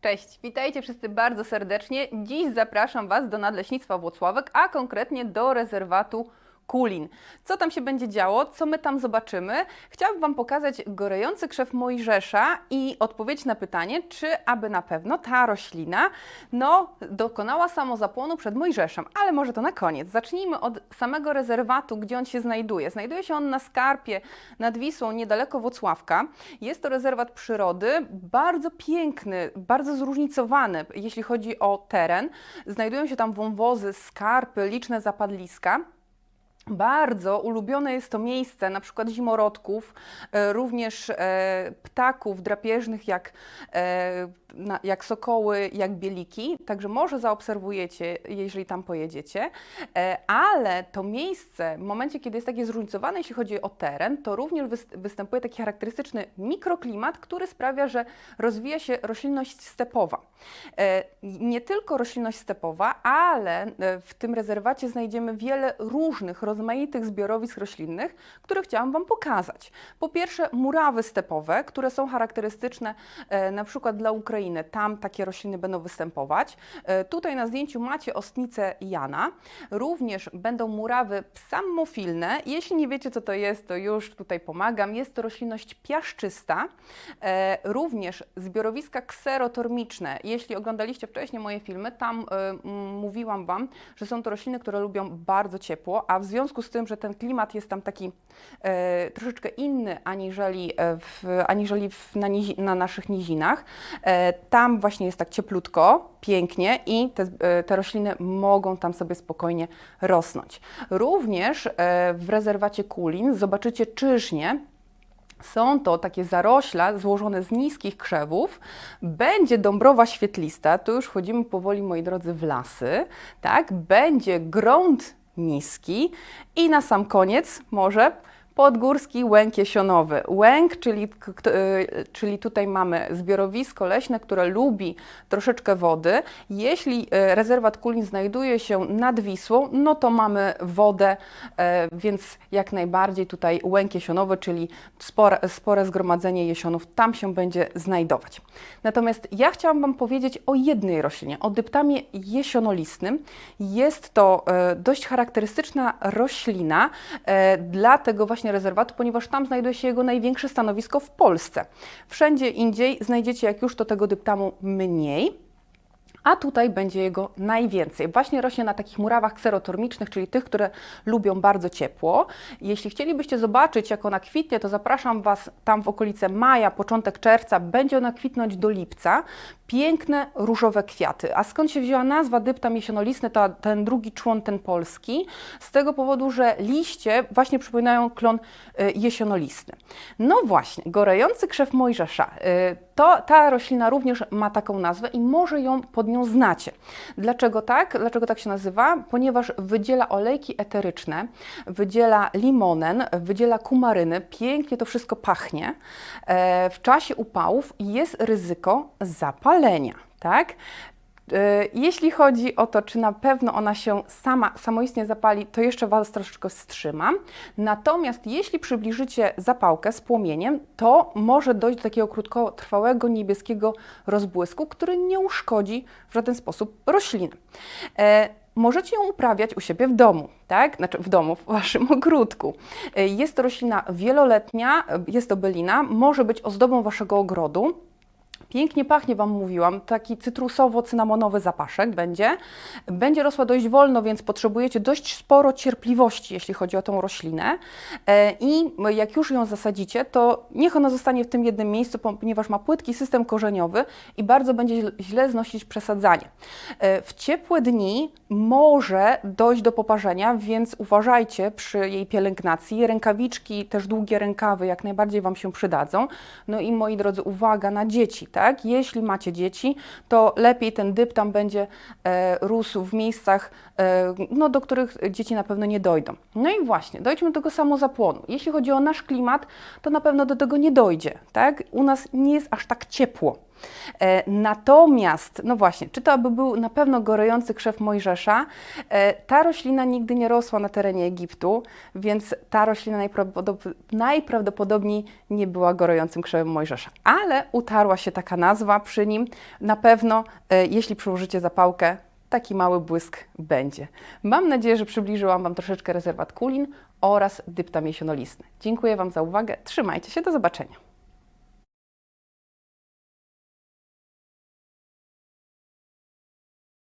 Cześć, witajcie wszyscy bardzo serdecznie. Dziś zapraszam Was do Nadleśnictwa Włocławek, a konkretnie do rezerwatu Kulin. Co tam się będzie działo, co my tam zobaczymy? Chciałabym Wam pokazać gorejący krzew Mojżesza i odpowiedzieć na pytanie, czy aby na pewno ta roślina no, dokonała samozapłonu przed Mojżeszem. Ale może to na koniec. Zacznijmy od samego rezerwatu, gdzie on się znajduje. Znajduje się on na skarpie nad Wisłą, niedaleko Włocławka. Jest to rezerwat przyrody, bardzo piękny, bardzo zróżnicowany, jeśli chodzi o teren. Znajdują się tam wąwozy, skarpy, liczne zapadliska. Bardzo ulubione jest to miejsce, na przykład zimorodków, e, również e, ptaków drapieżnych, jak, e, jak sokoły, jak bieliki. Także może zaobserwujecie, jeżeli tam pojedziecie. Ale to miejsce, w momencie, kiedy jest takie zróżnicowane, jeśli chodzi o teren, to również wys- występuje taki charakterystyczny mikroklimat, który sprawia, że rozwija się roślinność stepowa. Nie tylko roślinność stepowa, ale w tym rezerwacie znajdziemy wiele różnych, rozmaitych zbiorowisk roślinnych, które chciałam Wam pokazać. Po pierwsze, murawy stepowe, które są charakterystyczne e, na przykład dla Ukrainy. Tam takie rośliny będą występować. E, Tutaj na zdjęciu macie ostnicę Jana. Również będą murawy psammofilne. Jeśli nie wiecie, co to jest, to już tutaj pomagam. Jest to roślinność piaszczysta. E, Również zbiorowiska kserotormiczne. Jeśli oglądaliście wcześniej moje filmy, tam e, mówiłam Wam, że są to rośliny, które lubią bardzo ciepło, a w związku z tym, że ten klimat jest tam taki e, troszeczkę inny aniżeli, e, w, aniżeli w, na, na naszych nizinach, e, tam właśnie jest tak cieplutko, pięknie i te, e, te rośliny mogą tam sobie spokojnie rosnąć. Również e, w rezerwacie Kulin zobaczycie czyżnie, są to takie zarośla złożone z niskich krzewów. Będzie dąbrowa świetlista, tu już wchodzimy powoli, moi drodzy, w lasy. Tak? Będzie grąd niski. I na sam koniec może podgórski łęk jesionowy. Łęk, czyli, y, czyli tutaj mamy zbiorowisko leśne, które lubi troszeczkę wody. Jeśli y, rezerwat Kulin znajduje się nad Wisłą, no to mamy wodę, e, więc jak najbardziej tutaj łęk jesionowy, czyli spore, spore zgromadzenie jesionów tam się będzie znajdować. Natomiast ja chciałam Wam powiedzieć o jednej roślinie, o dyptamie jesionolistnym. Jest to e, dość charakterystyczna roślina e, dla tego właśnie rezerwatu, ponieważ tam znajduje się jego największe stanowisko w Polsce. Wszędzie indziej znajdziecie, jak już to tego dyptamu mniej a tutaj będzie jego najwięcej. Właśnie rośnie na takich murawach kserotormicznych, czyli tych, które lubią bardzo ciepło. Jeśli chcielibyście zobaczyć, jak ona kwitnie, to zapraszam Was tam w okolice maja, początek czerwca. Będzie ona kwitnąć do lipca. Piękne, różowe kwiaty. A skąd się wzięła nazwa dyptam jesionolistny, to ten drugi człon, ten polski? Z tego powodu, że liście właśnie przypominają klon y, jesionolistny. No właśnie, gorejący krzew Mojżesza. y, To, ta roślina również ma taką nazwę i może ją pod nią znacie. Dlaczego tak? Dlaczego tak się nazywa? Ponieważ wydziela olejki eteryczne, wydziela limonen, wydziela kumaryny, pięknie to wszystko pachnie. E, W czasie upałów jest ryzyko zapalenia, tak? E, Jeśli chodzi o to, czy na pewno ona się sama, samoistnie zapali, to jeszcze Was troszeczkę wstrzymam. Natomiast jeśli przybliżycie zapałkę z płomieniem, to może dojść do takiego krótkotrwałego niebieskiego rozbłysku, który nie uszkodzi w żaden sposób rośliny. E, Możecie ją uprawiać u siebie w domu, tak? Znaczy w domu, w waszym ogródku. E, Jest to roślina wieloletnia, jest to bylina, może być ozdobą waszego ogrodu. Pięknie pachnie, Wam mówiłam, taki cytrusowo-cynamonowy zapaszek będzie. Będzie rosła dość wolno, więc potrzebujecie dość sporo cierpliwości, jeśli chodzi o tą roślinę. E, I jak już ją zasadzicie, to niech ona zostanie w tym jednym miejscu, ponieważ ma płytki system korzeniowy i bardzo będzie źle- znosić przesadzanie. E, W ciepłe dni może dojść do poparzenia, więc uważajcie przy jej pielęgnacji. Rękawiczki, też długie rękawy jak najbardziej Wam się przydadzą. No i moi drodzy, uwaga na dzieci, tak? Jeśli macie dzieci, to lepiej ten dyptam będzie e, rósł w miejscach, e, no, do których dzieci na pewno nie dojdą. No i właśnie, dojdźmy do tego samozapłonu. Jeśli chodzi o nasz klimat, to na pewno do tego nie dojdzie, tak? U nas nie jest aż tak ciepło. E, Natomiast, no właśnie, czy to aby był na pewno gorejący krzew Mojżesza, e, ta roślina nigdy nie rosła na terenie Egiptu, więc ta roślina najprawdopod- najprawdopodobniej nie była gorejącym krzewem Mojżesza. Ale utarła się taka nazwa przy nim. Na pewno, e, jeśli przyłożycie zapałkę, taki mały błysk będzie. Mam nadzieję, że przybliżyłam Wam troszeczkę rezerwat kulin oraz dyptam jesionolistny. Dziękuję Wam za uwagę. Trzymajcie się, do zobaczenia.